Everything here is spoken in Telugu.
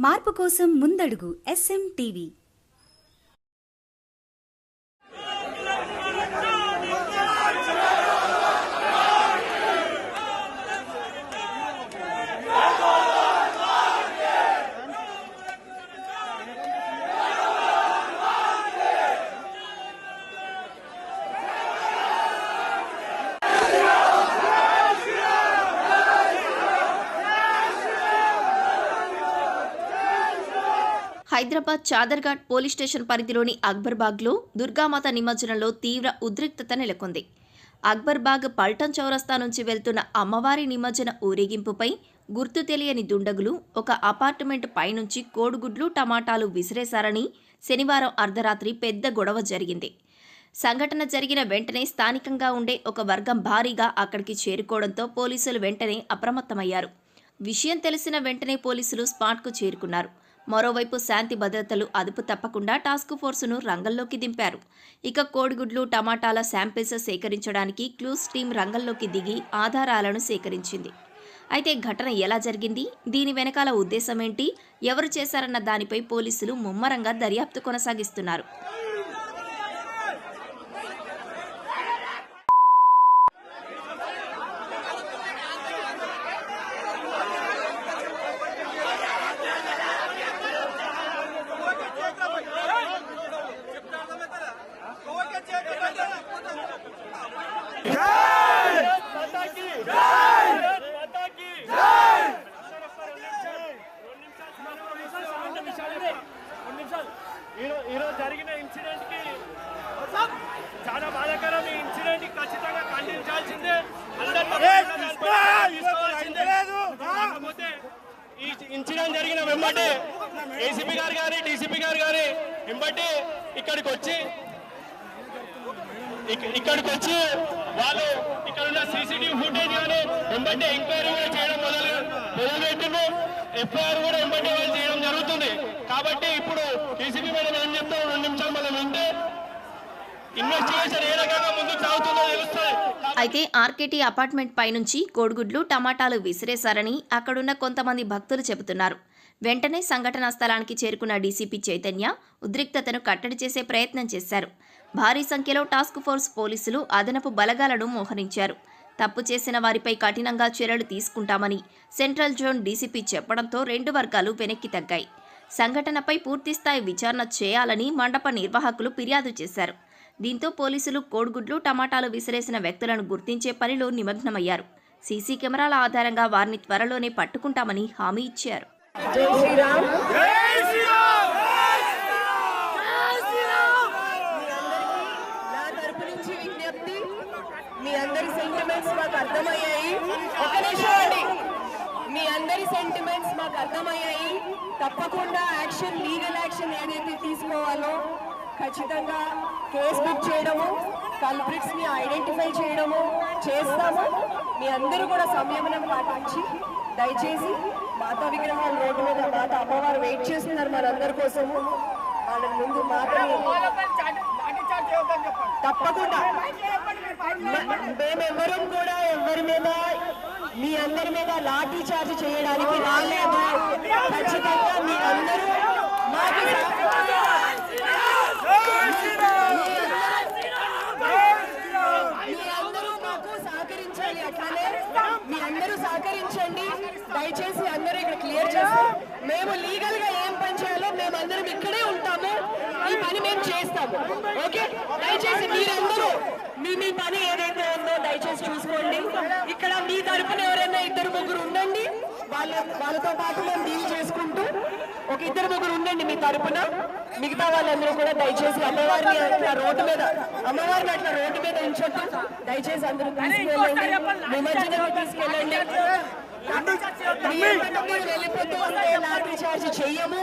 మార్పు కోసం ముందడుగు SM TV. Hyderabad Chadarghat police station పరిధిలోని అక్బర్బాగ్లో దుర్గామాత నిమజ్జనంలో తీవ్ర ఉద్రిక్తత నెలకొంది. అక్బర్బాగ్ పల్టన్ చౌరస్తా నుంచి వెళ్తున్న అమ్మవారి నిమజ్జన ఊరేగింపుపై గుర్తు తెలియని దుండగులు ఒక అపార్ట్మెంట్ పైనుంచి కోడిగుడ్లు టమాటాలు విసిరేశారని శనివారం అర్ధరాత్రి పెద్ద గొడవ జరిగింది. సంఘటన జరిగిన వెంటనే స్థానికంగా ఉండే ఒక వర్గం భారీగా అక్కడికి చేరుకోవడంతో పోలీసులు వెంటనే అప్రమత్తమయ్యారు. విషయం తెలిసిన వెంటనే పోలీసులు స్పాట్కు చేరుకున్నారు. మరోవైపు శాంతి భద్రతలు అదుపు తప్పకుండా టాస్క్ ఫోర్సును రంగంలోకి దింపారు. ఇక కోడిగుడ్లు టమాటాల శాంపిల్స్ సేకరించడానికి క్లూస్ టీం రంగంలోకి దిగి ఆధారాలను సేకరించింది. అయితే ఘటన ఎలా జరిగింది? దీని వెనకాల ఉద్దేశం ఏంటి? ఎవరు చేశారన్న దానిపై పోలీసులు ముమ్మరంగా దర్యాప్తు కొనసాగిస్తున్నారు. ఈరోజు జరిగిన ఇన్సిడెంట్కి చాలా బాధాకరం ఈ ఇన్సిడెంట్ ఖచ్చితంగా ఖండించాల్సిందే అందరూ కాకపోతే ఈ ఇన్సిడెంట్ జరిగిన వెంబటే ఏసీపీ గారు గారి డీసీపీ గారు గారి వెంబటే ఇక్కడికి వచ్చి ఇక్కడికి వచ్చి వాళ్ళు ఇక్కడ ఉన్న సీసీటీవీ ఫుటేజ్ కానీ వెంబటే ఎంక్వైరీ కూడా చేయడం మొదలు మొదలుపెట్టిండ్రు. ఎఫ్ఐఆర్ కూడా వెంబటే వాళ్ళు చేయడం జరుగుతుంది. కాబట్టి ఇప్పుడు డీసీపీ మేడం ఏం చెప్తాం రెండు నిమిషాలు మనం ఉంటే ఇన్వెస్టిగేషన్ ఏ రకంగా ముందుకు సాగుతుందో తెలుస్తుంది. అయితే ఆర్కేటీ అపార్ట్మెంట్ పైనుంచి కోడిగుడ్లు టమాటాలు విసిరేశారని అక్కడున్న కొంతమంది భక్తులు చెబుతున్నారు. వెంటనే సంఘటనా స్థలానికి చేరుకున్న డీసీపీ చైతన్య ఉద్రిక్తతను కట్టడి చేసే ప్రయత్నం చేశారు. భారీ సంఖ్యలో టాస్క్ ఫోర్స్ పోలీసులు అదనపు బలగాలను మోహరించారు. తప్పు చేసిన వారిపై కఠినంగా చర్యలు తీసుకుంటామని సెంట్రల్ జోన్ డీసీపీ చెప్పడంతో రెండు వర్గాలు వెనక్కి తగ్గాయి. సంఘటనపై పూర్తిస్థాయి విచారణ చేయాలని మండప నిర్వాహకులు ఫిర్యాదు చేశారు. దీంతో పోలీసులు కోడిగుడ్లు టమాటాలు విసిరేసిన వ్యక్తులను గుర్తించే పనిలో నిమగ్నమయ్యారు. సీసీ కెమెరాల ఆధారంగా వారిని త్వరలోనే పట్టుకుంటామని హామీ ఇచ్చారు జై శ్రీరామ్ నా తరపు నుంచి విజ్ఞప్తి మీ అందరి సెంటిమెంట్స్ మాకు అర్థమయ్యాయి. ఒక నిమిషం అండి. మీ అందరి సెంటిమెంట్స్ మాకు అర్థమయ్యాయి. తప్పకుండా యాక్షన్ లీగల్ యాక్షన్ ఏదైతే తీసుకోవాలో ఖచ్చితంగా కేసు బుక్ చేయడము కల్ప్రిట్స్ని ఐడెంటిఫై చేయడము చేస్తాము. మీ అందరూ కూడా సంయమనం పాటించి దయచేసి మాతా విగ్రహాల రోడ్డు మీద మాత అమ్మవారు వెయిట్ చేస్తున్నారు మనందరి కోసము. వాళ్ళ ముందు మాతని తప్పకుండా. మ- మేమెవ్వరం కూడా ఎవరి మీద మీ అందరి మీద లాఠీ చార్జ్ చేయడానికి రాలేదు. ఖచ్చితంగా మీ అందరూ మాకు సహకరించాలి అట్లానే. మీ అందరూ సహకరించండి. దయచేసి అందరూ ఇక్కడ క్లియర్ చేస్తాం మేము లీగల్గా ఏం పని చేయాలో మేము అందరం ఇక్కడే ఉంటాము. ఈ పని మేము చేస్తాము. ఓకే? దయచేసి మీరందరూ మీ మీ పని ఏదైతే ఉందో దయచేసి చూసుకోండి ఇక్కడ మీ తరపున ఎవరైనా ఇద్దరు ముగ్గురు ఉండండి వాళ్ళ వాళ్ళతో పాటు మేము డీల్ చేసుకుంటూ ఒక ఇద్దరు ముగ్గురు ఉండండి మీ తరపున మిగతా వాళ్ళందరూ కూడా దయచేసి అమ్మవారిని అట్లా రోడ్డు మీద అమ్మవారిని అట్లా రోడ్డు మీద ఉంచొద్దు దయచేసి అందరూ తీసుకెళ్ళండి నిమజ్జనం తీసుకెళ్ళండి వెళ్ళిపోతూ ఉంటే లాఠీ చార్జ్ చెయ్యము